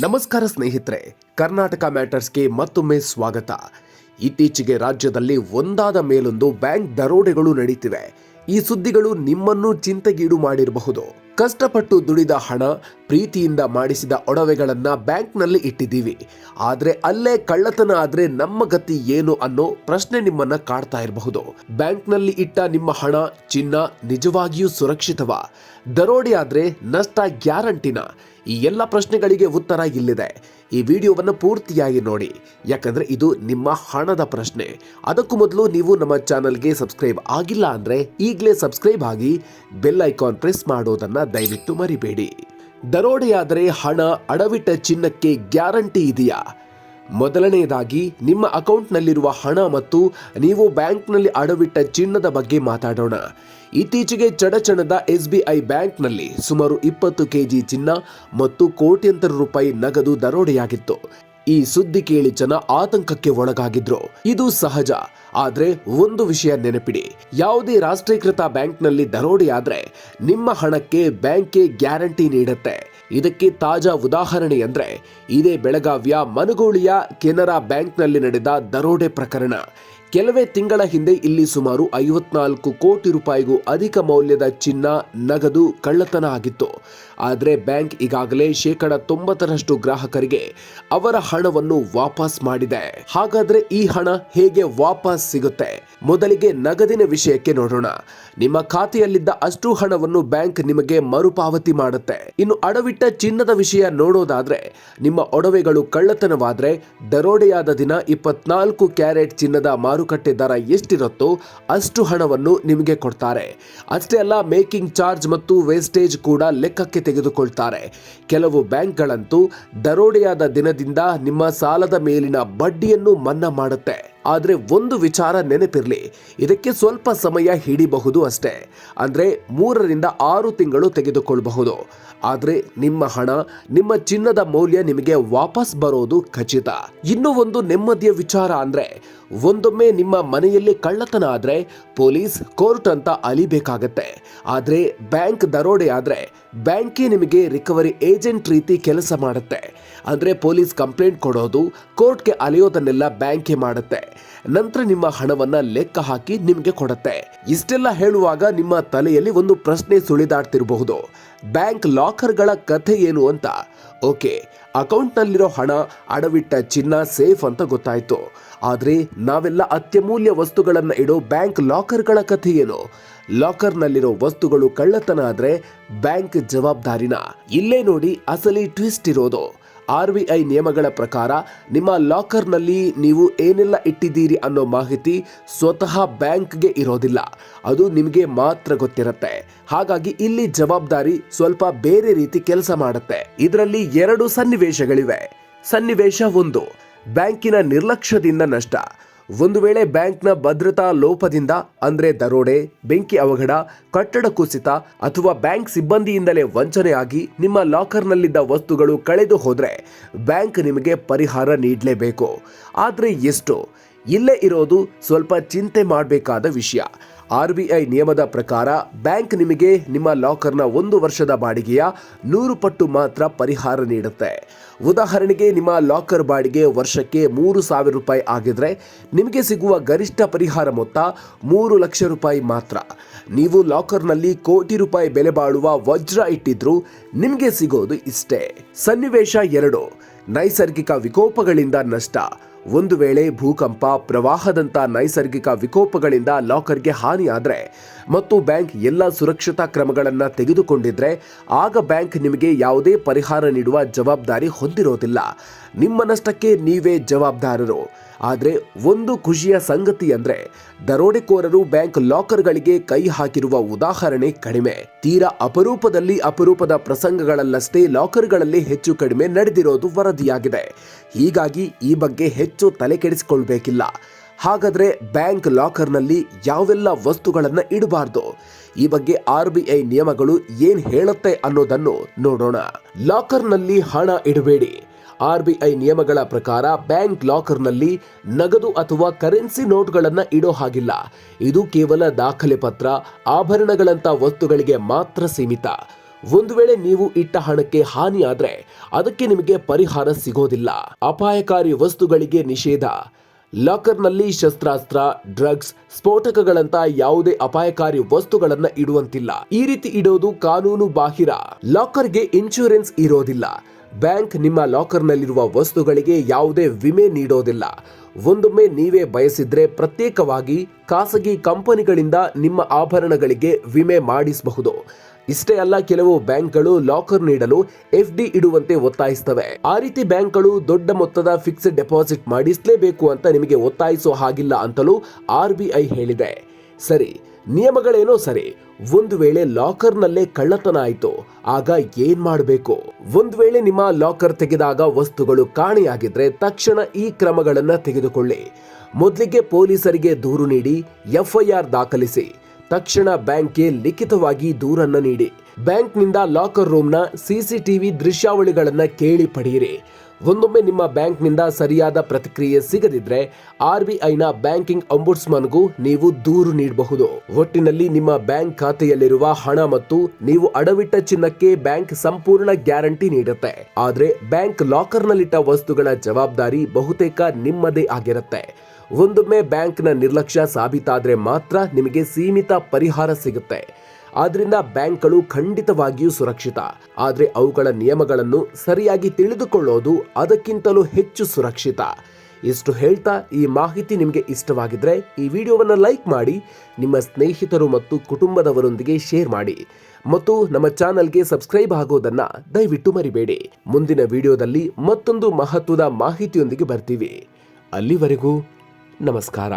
ನಮಸ್ಕಾರ ಸ್ನೇಹಿತರೆ, ಕರ್ನಾಟಕ ಮ್ಯಾಟರ್ಸ್ಗೆ ಮತ್ತೊಮ್ಮೆ ಸ್ವಾಗತ. ಇತ್ತೀಚೆಗೆ ರಾಜ್ಯದಲ್ಲಿ ಒಂದಾದ ಮೇಲೊಂದು ಬ್ಯಾಂಕ್ ದರೋಡೆಗಳು ನಡೀತಿವೆ. ಈ ಸುದ್ದಿಗಳು ನಿಮ್ಮನ್ನು ಚಿಂತೆಗೀಡು ಮಾಡಿರಬಹುದು. ಕಷ್ಟಪಟ್ಟು ದುಡಿದ ಹಣ ಪ್ರೀತಿಯಿಂದ ಮಾಡಿಸಿದ ಒಡವೆಗಳನ್ನು ಬ್ಯಾಂಕ್ನಲ್ಲಿ ಇಟ್ಟಿದ್ದೀವಿ. ಆದರೆ ಅಲ್ಲೇ ಕಳ್ಳತನ ಆದ್ರೆ ನಮ್ಮ ಗತಿ ಏನು ಅನ್ನೋ ಪ್ರಶ್ನೆ ನಿಮ್ಮನ್ನ ಕಾಡ್ತಾ ಇರಬಹುದು. ಬ್ಯಾಂಕ್ನಲ್ಲಿ ಇಟ್ಟ ನಿಮ್ಮ ಹಣ, ಚಿನ್ನ ನಿಜವಾಗಿಯೂ ಸುರಕ್ಷಿತವಾ? ದರೋಡೆ ಆದ್ರೆ ನಷ್ಟ ಗ್ಯಾರಂಟಿನ? ಈ ಎಲ್ಲ ಪ್ರಶ್ನೆಗಳಿಗೆ ಉತ್ತರ ಇಲ್ಲಿದೆ. ಈ ವಿಡಿಯೋವನ್ನು ಪೂರ್ತಿಯಾಗಿ ನೋಡಿ. ಯಾಕಂದ್ರೆ ಇದು ನಿಮ್ಮ ಹಣದ ಪ್ರಶ್ನೆ. ಅದಕ್ಕೂ ಮೊದಲು ನೀವು ನಮ್ಮ ಚಾನಲ್ಗೆ ಸಬ್ಸ್ಕ್ರೈಬ್ ಆಗಿಲ್ಲ ಅಂದ್ರೆ ಈಗಲೇ ಸಬ್ಸ್ಕ್ರೈಬ್ ಆಗಿ ಬೆಲ್ ಐಕಾನ್ ಪ್ರೆಸ್ ಮಾಡೋದನ್ನು ದಯವಿಟ್ಟು ಮರಿಬೇಡಿ. ದರೋಡೆಯಾದರೆ ಹಣ ಅಡವಿಟ್ಟ ಚಿನ್ನಕ್ಕೆ ಗ್ಯಾರಂಟಿ ಇದೆಯಾ? ಮೊದಲನೆಯದಾಗಿ, ನಿಮ್ಮ ಅಕೌಂಟ್ನಲ್ಲಿರುವ ಹಣ ಮತ್ತು ನೀವು ಬ್ಯಾಂಕ್ನಲ್ಲಿ ಅಡವಿಟ್ಟ ಚಿನ್ನದ ಬಗ್ಗೆ ಮಾತಾಡೋಣ. ಇತ್ತೀಚೆಗೆ ಚಡಚಣದ ಐ ಬ್ಯಾಂಕ್ನಲ್ಲಿ ಸುಮಾರು ಇಪ್ಪತ್ತು ಕೆಜಿ ಚಿನ್ನ ಮತ್ತು ಕೋಟ್ಯಂತರ ರೂಪಾಯಿ ನಗದು ದರೋಡೆಯಾಗಿತ್ತು. ಈ ಸುದ್ದಿ ಕೇಳಿ ಜನ ಆತಂಕಕ್ಕೆ ಒಳಗಾಗಿದ್ರು. ಇದು ಸಹಜ. ಆದ್ರೆ ಒಂದು ವಿಷಯ ನೆನಪಿಡಿ. ಯಾವುದೇ ರಾಷ್ಟ್ರೀಕೃತ ಬ್ಯಾಂಕ್ನಲ್ಲಿ ದರೋಡೆಯಾದ್ರೆ ನಿಮ್ಮ ಹಣಕ್ಕೆ ಬ್ಯಾಂಕೇ ಗ್ಯಾರಂಟಿ ನೀಡುತ್ತೆ. ಇದಕ್ಕೆ ತಾಜಾ ಉದಾಹರಣೆ ಅಂದ್ರೆ ಇದೇ ಬೆಳಗಾವಿಯ ಮನಗೋಳಿಯ ಕೆನರಾ ಬ್ಯಾಂಕ್ನಲ್ಲಿ ನಡೆದ ದರೋಡೆ ಪ್ರಕರಣ. ಕೆಲವೇ ತಿಂಗಳ ಹಿಂದೆ ಇಲ್ಲಿ ಸುಮಾರು ಐವತ್ನಾಲ್ಕು ಕೋಟಿ ರೂಪಾಯಿಗೂ ಅಧಿಕ ಮೌಲ್ಯದ ಚಿನ್ನ, ನಗದು, ಕಳ್ಳತನ ಆಗಿತ್ತು. ಆದರೆ ಬ್ಯಾಂಕ್ ಈಗಾಗಲೇ ಶೇಕಡ ತೊಂಬತ್ತರಷ್ಟು ಗ್ರಾಹಕರಿಗೆ ಅವರ ಹಣವನ್ನು ವಾಪಸ್ ಮಾಡಿದೆ. ಹಾಗಾದ್ರೆ ಈ ಹಣ ಹೇಗೆ ವಾಪಸ್ ಸಿಗುತ್ತೆ? ಮೊದಲಿಗೆ ನಗದಿನ ವಿಷಯಕ್ಕೆ ನೋಡೋಣ. ನಿಮ್ಮ ಖಾತೆಯಲ್ಲಿದ್ದ ಅಷ್ಟು ಹಣವನ್ನು ಬ್ಯಾಂಕ್ ನಿಮಗೆ ಮರುಪಾವತಿ ಮಾಡುತ್ತೆ. ಇನ್ನು ಅಡವಿಟ್ಟ ಚಿನ್ನದ ವಿಷಯ ನೋಡೋದಾದ್ರೆ, ನಿಮ್ಮ ಒಡವೆಗಳು ಕಳ್ಳತನವಾದ್ರೆ ದರೋಡೆಯಾದ ದಿನ ಇಪ್ಪತ್ನಾಲ್ಕು ಕ್ಯಾರೆಟ್ ಚಿನ್ನದ ಮಾರುಕಟ್ಟೆ ದರ ಎಷ್ಟಿರುತ್ತೋ ಅಷ್ಟು ಹಣವನ್ನು ನಿಮಗೆ ಕೊಡ್ತಾರೆ. ಅಷ್ಟೇ ಅಲ್ಲ, ಮೇಕಿಂಗ್ ಚಾರ್ಜ್ ಮತ್ತು ವೇಸ್ಟೇಜ್ ಕೂಡ ಲೆಕ್ಕಕ್ಕೆ ತೆಗೆದುಕೊಳ್ತಾರೆ. ಕೆಲವು ಬ್ಯಾಂಕ್ಗಳಂತೂ ದರೋಡೆಯಾದ ದಿನದಿಂದ ನಿಮ್ಮ ಸಾಲದ ಮೇಲಿನ ಬಡ್ಡಿಯನ್ನು ಮನ್ನಾ ಮಾಡುತ್ತೆ. ಆದರೆ ಒಂದು ವಿಚಾರ ನೆನಪಿರಲಿ, ಇದಕ್ಕೆ ಸ್ವಲ್ಪ ಸಮಯ ಹಿಡಿಬಹುದು ಅಷ್ಟೇ. ಅಂದರೆ ಮೂರರಿಂದ ಆರು ತಿಂಗಳು ತೆಗೆದುಕೊಳ್ಳಬಹುದು ಆದರೆ ನಿಮ್ಮ ಹಣ, ನಿಮ್ಮ ಚಿನ್ನದ ಮೌಲ್ಯ ನಿಮಗೆ ವಾಪಸ್ ಬರೋದು ಖಚಿತ. ಇನ್ನೂ ಒಂದು ನೆಮ್ಮದಿಯ ವಿಚಾರ ಅಂದರೆ, ಒಂದೊಮ್ಮೆ ನಿಮ್ಮ ಮನೆಯಲ್ಲಿ ಕಳ್ಳತನ ಆದರೆ ಪೊಲೀಸ್ ಕೋರ್ಟ್ ಅಂತ ಅಲಿಬೇಕಾಗತ್ತೆ. ಆದರೆ ಬ್ಯಾಂಕ್ ದರೋಡೆ ಆದರೆ ಬ್ಯಾಂಕೇ ನಿಮಗೆ ರಿಕವರಿ ಏಜೆಂಟ್ ರೀತಿ ಕೆಲಸ ಮಾಡುತ್ತೆ. ಅಂದರೆ ಪೊಲೀಸ್ ಕಂಪ್ಲೇಂಟ್ ಕೊಡೋದು, ಕೋರ್ಟ್ಗೆ ಅಲೆಯೋದನ್ನೆಲ್ಲ ಬ್ಯಾಂಕೇ ಮಾಡುತ್ತೆ. ನಂತರ ನಿಮ್ಮ ಹಣವನ್ನ ಲೆಕ್ಕ ಹಾಕಿ ನಿಮಗೆ ಕೊಡುತ್ತೆ. ಇಷ್ಟೆಲ್ಲ ಹೇಳುವಾಗ ನಿಮ್ಮ ತಲೆಯಲ್ಲಿ ಒಂದು ಪ್ರಶ್ನೆ ಸುಳಿದಾಡ್ತಿರಬಹುದು. ಬ್ಯಾಂಕ್ ಲಾಕರ್ಗಳ ಕಥೆ ಏನು ಅಂತ? ಓಕೆ, ಅಕೌಂಟ್ನಲ್ಲಿರೋ ಹಣ, ಅಡವಿಟ್ಟ ಚಿನ್ನ ಸೇಫ್ ಅಂತ ಗೊತ್ತಾಯ್ತು. ಆದ್ರೆ ನಾವೆಲ್ಲ ಅತ್ಯಮೂಲ್ಯ ವಸ್ತುಗಳನ್ನ ಇಡೋ ಬ್ಯಾಂಕ್ ಲಾಕರ್ಗಳ ಕಥೆ ಏನು? ಲಾಕರ್ನಲ್ಲಿರೋ ವಸ್ತುಗಳು ಕಳ್ಳತನ ಆದ್ರೆ ಬ್ಯಾಂಕ್ ಜವಾಬ್ದಾರಿನ? ಇಲ್ಲೇ ನೋಡಿ ಅಸಲಿ ಟ್ವಿಸ್ಟ್ ಇರೋದು. ಆರ್ ಬಿ ಐ ನಿಯಮಗಳ ಪ್ರಕಾರ ನಿಮ್ಮ ಲಾಕರ್ನಲ್ಲಿ ನೀವು ಏನೆಲ್ಲ ಇಟ್ಟಿದ್ದೀರಿ ಅನ್ನೋ ಮಾಹಿತಿ ಸ್ವತಃ ಬ್ಯಾಂಕ್ಗೆ ಇರೋದಿಲ್ಲ. ಅದು ನಿಮಗೆ ಮಾತ್ರ ಗೊತ್ತಿರುತ್ತೆ. ಹಾಗಾಗಿ ಇಲ್ಲಿ ಜವಾಬ್ದಾರಿ ಸ್ವಲ್ಪ ಬೇರೆ ರೀತಿ ಕೆಲಸ ಮಾಡುತ್ತೆ. ಇದರಲ್ಲಿ ಎರಡು ಸನ್ನಿವೇಶಗಳಿವೆ. ಸನ್ನಿವೇಶ ಒಂದು, ಬ್ಯಾಂಕಿನ ನಿರ್ಲಕ್ಷ್ಯದಿಂದ ನಷ್ಟ. ಒಂದು ವೇಳೆ ಬ್ಯಾಂಕ್ನ ಭದ್ರತಾ ಲೋಪದಿಂದ, ಅಂದರೆ ದರೋಡೆ, ಬೆಂಕಿ ಅವಘಡ, ಕಟ್ಟಡ ಕುಸಿತ ಅಥವಾ ಬ್ಯಾಂಕ್ ಸಿಬ್ಬಂದಿಯಿಂದಲೇ ವಂಚನೆಯಾಗಿ ನಿಮ್ಮ ಲಾಕರ್ನಲ್ಲಿದ್ದ ವಸ್ತುಗಳು ಕಳೆದು ಹೋದರೆ ಬ್ಯಾಂಕ್ ನಿಮಗೆ ಪರಿಹಾರ ನೀಡಲೇಬೇಕು. ಆದರೆ ಎಷ್ಟು? ಇಲ್ಲೇ ಇರೋದು ಸ್ವಲ್ಪ ಚಿಂತೆ ಮಾಡಬೇಕಾದ ವಿಷಯ. ಆರ್ ಬಿ ಐ ನಿಯಮದ ಪ್ರಕಾರ ಬ್ಯಾಂಕ್ ನಿಮಗೆ ನಿಮ್ಮ ಲಾಕರ್ನ ಒಂದು ವರ್ಷದ ಬಾಡಿಗೆಯ ನೂರು ಪಟ್ಟು ಮಾತ್ರ ಪರಿಹಾರ ನೀಡುತ್ತೆ. ಉದಾಹರಣೆಗೆ ನಿಮ್ಮ ಲಾಕರ್ ಬಾಡಿಗೆ ವರ್ಷಕ್ಕೆ ಮೂರು ಸಾವಿರ ರೂಪಾಯಿ ಆಗಿದ್ರೆ ನಿಮಗೆ ಸಿಗುವ ಗರಿಷ್ಠ ಪರಿಹಾರ ಮೊತ್ತ ಮೂರು ಲಕ್ಷ ರೂಪಾಯಿ ಮಾತ್ರ. ನೀವು ಲಾಕರ್ನಲ್ಲಿ ಕೋಟಿ ರೂಪಾಯಿ ಬೆಲೆ ಬಾಳುವ ವಜ್ರ ಇಟ್ಟಿದ್ರು ನಿಮಗೆ ಸಿಗೋದು ಇಷ್ಟೇ. ಸನ್ನಿವೇಶ ಎರಡು. ನೈಸರ್ಗಿಕ ವಿಕೋಪಗಳಿಂದ ನಷ್ಟ. ಒಂದು ವೇಳೆ ಭೂಕಂಪ, ಪ್ರವಾಹದಂಥ ನೈಸರ್ಗಿಕ ವಿಕೋಪಗಳಿಂದ ಲಾಕರ್ಗೆ ಹಾನಿಯಾದರೆ ಮತ್ತು ಬ್ಯಾಂಕ್ ಎಲ್ಲ ಸುರಕ್ಷತಾ ಕ್ರಮಗಳನ್ನು ತೆಗೆದುಕೊಂಡಿದ್ರೆ ಆಗ ಬ್ಯಾಂಕ್ ನಿಮಗೆ ಯಾವುದೇ ಪರಿಹಾರ ನೀಡುವ ಜವಾಬ್ದಾರಿ ಹೊಂದಿರೋದಿಲ್ಲ. ನಿಮ್ಮ ನಷ್ಟಕ್ಕೆ ನೀವೇ ಜವಾಬ್ದಾರರು. ಆದರೆ ಒಂದು ಖುಷಿಯ ಸಂಗತಿ ಅಂದರೆ ದರೋಡೆಕೋರರು ಬ್ಯಾಂಕ್ ಲಾಕರ್ಗಳಿಗೆ ಕೈ ಹಾಕಿರುವ ಉದಾಹರಣೆ ಕಡಿಮೆ. ತೀರಾ ಅಪರೂಪದಲ್ಲಿ ಅಪರೂಪದ ಪ್ರಸಂಗಗಳಲ್ಲಷ್ಟೇ ಲಾಕರ್ಗಳಲ್ಲಿ ಹೆಚ್ಚು ಕಡಿಮೆ ನಡೆದಿರೋದು ವರದಿಯಾಗಿದೆ. ಹೀಗಾಗಿ ಈ ಬಗ್ಗೆ ಹೆಚ್ಚು ತಲೆ ಕೆಡಿಸಿಕೊಳ್ಬೇಕಿಲ್ಲ. ಹಾಗಾದರೆ ಬ್ಯಾಂಕ್ ಲಾಕರ್ನಲ್ಲಿ ಯಾವೆಲ್ಲ ವಸ್ತುಗಳನ್ನು ಇಡಬಾರ್ದು? ಈ ಬಗ್ಗೆ ಆರ್ ಬಿ ಐ ನಿಯಮಗಳು ಏನ್ ಹೇಳುತ್ತೆ ಅನ್ನೋದನ್ನು ನೋಡೋಣ. ಲಾಕರ್ನಲ್ಲಿ ಹಣ ಇಡಬೇಡಿ. ಆರ್ ಬಿ ಐ ನಿಯಮಗಳ ಪ್ರಕಾರ ಬ್ಯಾಂಕ್ ಲಾಕರ್ನಲ್ಲಿ ನಗದು ಅಥವಾ ಕರೆನ್ಸಿ ನೋಟ್ಗಳನ್ನು ಇಡೋ ಹಾಗಿಲ್ಲ. ಇದು ಕೇವಲ ದಾಖಲೆ ಪತ್ರ ಆಭರಣಗಳಂತ ವಸ್ತುಗಳಿಗೆ ಮಾತ್ರ ಸೀಮಿತ. ಒಂದು ವೇಳೆ ನೀವು ಇಟ್ಟ ಹಣಕ್ಕೆ ಹಾನಿಯಾದ್ರೆ ಅದಕ್ಕೆ ನಿಮಗೆ ಪರಿಹಾರ ಸಿಗೋದಿಲ್ಲ. ಅಪಾಯಕಾರಿ ವಸ್ತುಗಳಿಗೆ ನಿಷೇಧ. ಲಾಕರ್ನಲ್ಲಿ ಶಸ್ತ್ರಾಸ್ತ್ರ, ಡ್ರಗ್ಸ್ ಸ್ಫೋಟಕಗಳಂತ ಯಾವುದೇ ಅಪಾಯಕಾರಿ ವಸ್ತುಗಳನ್ನ ಇಡುವಂತಿಲ್ಲ. ಈ ರೀತಿ ಇಡೋದು ಕಾನೂನು ಬಾಹಿರ. ಲಾಕರ್ಗೆ ಇನ್ಶೂರೆನ್ಸ್ ಇರೋದಿಲ್ಲ. ಬ್ಯಾಂಕ್ ನಿಮ್ಮ ಲಾಕರ್ನಲ್ಲಿರುವ ವಸ್ತುಗಳಿಗೆ ಯಾವುದೇ ವಿಮೆ ನೀಡೋದಿಲ್ಲ. ಒಂದೊಮ್ಮೆ ನೀವೇ ಬಯಸಿದ್ರೆ ಪ್ರತ್ಯೇಕವಾಗಿ ಖಾಸಗಿ ಕಂಪನಿಗಳಿಂದ ನಿಮ್ಮ ಆಭರಣಗಳಿಗೆ ವಿಮೆ ಮಾಡಿಸಬಹುದು. ಇಷ್ಟೇ ಅಲ್ಲ, ಕೆಲವು ಬ್ಯಾಂಕ್ಗಳು ಲಾಕರ್ ನೀಡಲು ಎಫ್ ಡಿ ಇಡುವಂತೆ ಒತ್ತಾಯಿಸ್ತವೆ. ಆ ರೀತಿ ಬ್ಯಾಂಕ್ಗಳು ದೊಡ್ಡ ಮೊತ್ತದ ಫಿಕ್ಸ್ಡ್ ಡೆಪಾಸಿಟ್ ಮಾಡಿಸಲೇಬೇಕು ಅಂತ ನಿಮಗೆ ಒತ್ತಾಯಿಸೋ ಹಾಗಿಲ್ಲ ಅಂತಲೂ ಆರ್ ಬಿ ಐ ಹೇಳಿದೆ. ಸರಿ, ನಿಯಮಗಳೇನೋ ಸರಿ. ಒಂದು ವೇಳೆ ಲಾಕರ್ನಲ್ಲೇ ಕಳ್ಳತನ ಆಯ್ತು, ಆಗ ಏನ್ ಮಾಡಬೇಕು? ಒಂದು ವೇಳೆ ನಿಮ್ಮ ಲಾಕರ್ ತೆಗೆದಾಗ ವಸ್ತುಗಳು ಕಾಣೆಯಾಗಿದ್ರೆ ತಕ್ಷಣ ಈ ಕ್ರಮಗಳನ್ನು ತೆಗೆದುಕೊಳ್ಳಿ. ಮೊದಲಿಗೆ ಪೊಲೀಸರಿಗೆ ದೂರು ನೀಡಿ ಎಫ್ಐಆರ್ ದಾಖಲಿಸಿ. ತಕ್ಷಣ ಬ್ಯಾಂಕ್ಗೆ ಲಿಖಿತವಾಗಿ ದೂರನ್ನ ನೀಡಿ. ಬ್ಯಾಂಕ್ನಿಂದ ಲಾಕರ್ ರೂಮ್ನ ಸಿಸಿಟಿವಿ ದೃಶ್ಯಾವಳಿಗಳನ್ನ ಕೇಳಿ ಪಡೆಯಿರಿ. ಒಂದೊಮ್ಮೆ ನಿಮ್ಮ ಬ್ಯಾಂಕ್ನಿಂದ ಸರಿಯಾದ ಪ್ರತಿಕ್ರಿಯೆ ಸಿಗದಿದ್ರೆ ಆರ್ ಬಿ ಐನ ಬ್ಯಾಂಕಿಂಗ್ ಅಂಬುಡ್ಸ್ಮನ್ಗೂ ನೀವು ದೂರು ನೀಡಬಹುದು. ಒಟ್ಟಿನಲ್ಲಿ ನಿಮ್ಮ ಬ್ಯಾಂಕ್ ಖಾತೆಯಲ್ಲಿರುವ ಹಣ ಮತ್ತು ನೀವು ಅಡವಿಟ್ಟ ಚಿನ್ನಕ್ಕೆ ಬ್ಯಾಂಕ್ ಸಂಪೂರ್ಣ ಗ್ಯಾರಂಟಿ ನೀಡುತ್ತೆ. ಆದ್ರೆ ಬ್ಯಾಂಕ್ ಲಾಕರ್ನಲ್ಲಿಟ್ಟ ವಸ್ತುಗಳ ಜವಾಬ್ದಾರಿ ಬಹುತೇಕ ನಿಮ್ಮದೇ ಆಗಿರುತ್ತೆ. ಒಂದೊಮ್ಮೆ ಬ್ಯಾಂಕ್ನ ನಿರ್ಲಕ್ಷ್ಯ ಸಾಬೀತಾದ್ರೆ ಮಾತ್ರ ನಿಮಗೆ ಸೀಮಿತ ಪರಿಹಾರ ಸಿಗುತ್ತೆ. ಆದ್ರಿಂದ ಬ್ಯಾಂಕ್ಗಳು ಖಂಡಿತವಾಗಿಯೂ ಸುರಕ್ಷಿತ. ಆದ್ರೆ ಅವುಗಳ ನಿಯಮಗಳನ್ನು ಸರಿಯಾಗಿ ತಿಳಿದುಕೊಳ್ಳೋದು ಅದಕ್ಕಿಂತಲೂ ಹೆಚ್ಚು ಸುರಕ್ಷಿತ. ಇಷ್ಟು ಹೇಳ್ತಾ ಈ ಮಾಹಿತಿ ನಿಮಗೆ ಇಷ್ಟವಾಗಿದ್ರೆ ಈ ವಿಡಿಯೋವನ್ನು ಲೈಕ್ ಮಾಡಿ, ನಿಮ್ಮ ಸ್ನೇಹಿತರು ಮತ್ತು ಕುಟುಂಬದವರೊಂದಿಗೆ ಶೇರ್ ಮಾಡಿ. ಮತ್ತು ನಮ್ಮ ಚಾನಲ್ಗೆ ಸಬ್ಸ್ಕ್ರೈಬ್ ಆಗೋದನ್ನ ದಯವಿಟ್ಟು ಮರಿಬೇಡಿ. ಮುಂದಿನ ವಿಡಿಯೋದಲ್ಲಿ ಮತ್ತೊಂದು ಮಹತ್ವದ ಮಾಹಿತಿಯೊಂದಿಗೆ ಬರ್ತೀವಿ. ಅಲ್ಲಿವರೆಗೂ ನಮಸ್ಕಾರ.